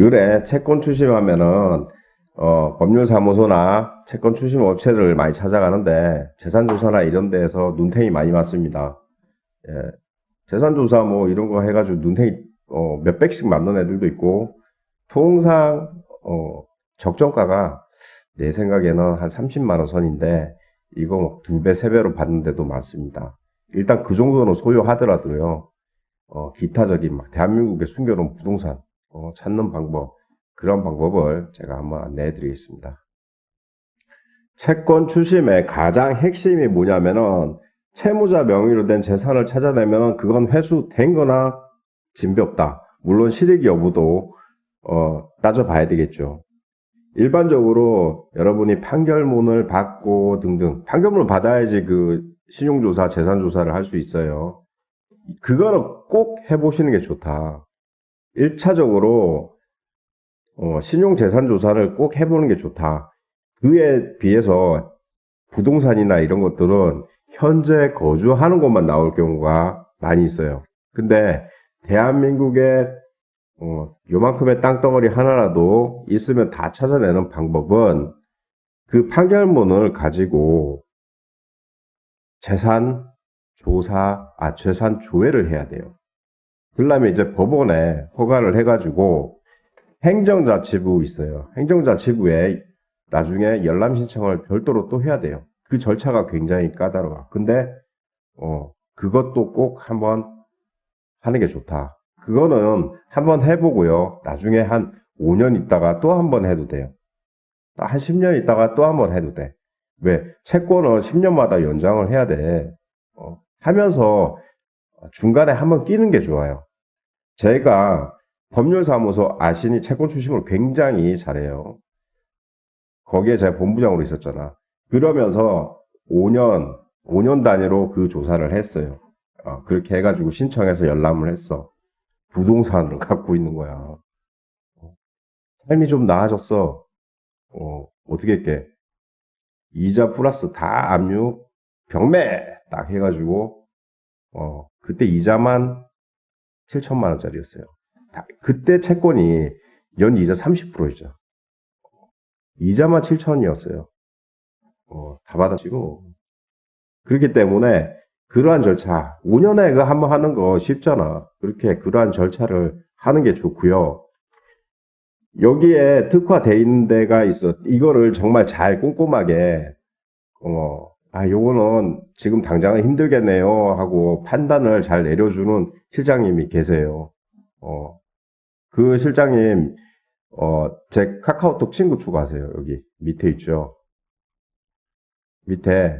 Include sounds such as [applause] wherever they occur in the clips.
의뢰 채권 추심하면은 어, 법률사무소나 채권 추심 업체를 많이 찾아가는데 재산조사나 이런 데에서 눈탱이 많이 맞습니다. 예, 재산조사 뭐 이런 거 해가지고 눈탱이 어, 몇 백씩 맞는 애들도 있고 통상 어, 적정가가 내 생각에는 한 30만 원 선인데 이거 뭐두 배, 세 배로 받는 데도 많습니다. 일단 그 정도는 소요하더라도요. 어, 기타적인 막 대한민국의 숨겨놓은 부동산 어, 찾는 방법 그런 방법을 제가 한번 안내해 드리겠습니다. 채권 추심의 가장 핵심이 뭐냐면은 채무자 명의로 된 재산을 찾아내면은 그건 회수된 거나 진배 없다. 물론 실익 여부도 어, 따져봐야 되겠죠. 일반적으로 여러분이 판결문을 받고 등등 판결문을 받아야지 그 신용조사, 재산조사를 할 수 있어요. 그거는 꼭 해보시는 게 좋다. 1차적으로 어, 신용재산 조사를 꼭 해보는 게 좋다. 그에 비해서 부동산이나 이런 것들은 현재 거주하는 곳만 나올 경우가 많이 있어요. 근데 대한민국에 어, 요만큼의 땅덩어리 하나라도 있으면 다 찾아내는 방법은 그 판결문을 가지고 재산 조사, 아, 재산 조회를 해야 돼요. 그러려면 이제 법원에 허가를 해가지고 행정자치부 있어요. 행정자치부에 나중에 열람 신청을 별도로 또 해야 돼요. 그 절차가 굉장히 까다로워. 근데, 어, 그것도 꼭 한번 하는 게 좋다. 그거는 한번 해보고요. 나중에 한 5년 있다가 또 한번 해도 돼요. 한 10년 있다가 또 한번 해도 돼. 왜? 채권은 10년마다 연장을 해야 돼. 어, 하면서 중간에 한번 끼는 게 좋아요. 제가 법률사무소 아시니 채권 출신을 굉장히 잘해요. 거기에 제가 본부장으로 있었잖아. 그러면서 5년, 5년 단위로 그 조사를 했어요. 어, 그렇게 해가지고 신청해서 열람을 했어. 부동산을 [laughs] 갖고 있는 거야. 어, 삶이 좀 나아졌어. 어, 어떻게 할게? 이자 플러스 다 압류, 병매! 딱 해가지고, 어, 그때 이자만 7천만 원짜리였어요. 다- 그때 채권이 연 이자 30%죠. 이자만 7천이었어요. 어, 다 받아치고. 그렇기 때문에 그러한 절차, 5년에 그 한번 하는 거 쉽잖아. 그렇게 그러한 절차를 하는 게 좋고요. 여기에 특화돼 있는 데가 있어. 이거를 정말 잘 꼼꼼하게, 어, 아, 요거는 지금 당장은 힘들겠네요. 하고 판단을 잘 내려주는 실장님이 계세요. 어, 그 실장님, 어, 제 카카오톡 친구 추가하세요. 여기 밑에 있죠. 밑에,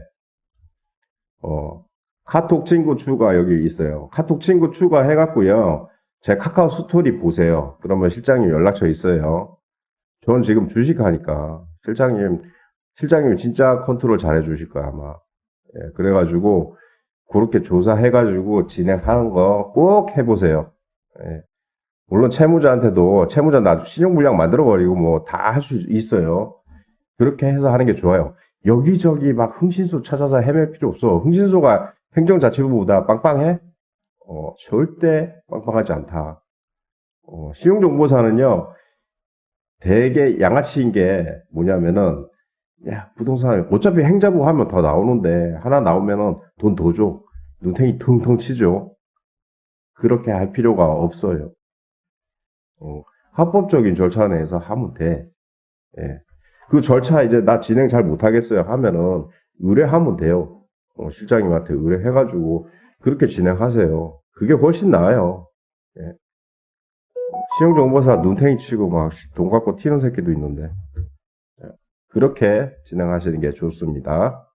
어, 카톡 친구 추가 여기 있어요. 카톡 친구 추가 해갖고요. 제 카카오 스토리 보세요. 그러면 실장님 연락처 있어요. 전 지금 주식하니까 실장님, 실장님 진짜 컨트롤 잘 해 주실 거야 아마. 예, 그래가지고 그렇게 조사해가지고 진행하는 거 꼭 해보세요. 예. 물론 채무자한테도 채무자 나중 신용불량 만들어버리고 뭐 다 할 수 있어요. 그렇게 해서 하는 게 좋아요. 여기저기 막 흥신소 찾아서 헤맬 필요 없어. 흥신소가 행정자치부보다 빵빵해? 어, 절대 빵빵하지 않다. 어, 신용정보사는요, 되게 양아치인 게 뭐냐면은, 야, 부동산, 어차피 행자부 하면 더 나오는데, 하나 나오면은 돈 더 줘. 눈탱이 퉁퉁 치죠. 그렇게 할 필요가 없어요. 어, 합법적인 절차 내에서 하면 돼. 예. 그 절차 이제 나 진행 잘 못하겠어요 하면은 의뢰하면 돼요. 어, 실장님한테 의뢰해가지고 그렇게 진행하세요. 그게 훨씬 나아요. 예. 신용정보사 눈탱이 치고 막 돈 갖고 튀는 새끼도 있는데 예. 그렇게 진행하시는 게 좋습니다.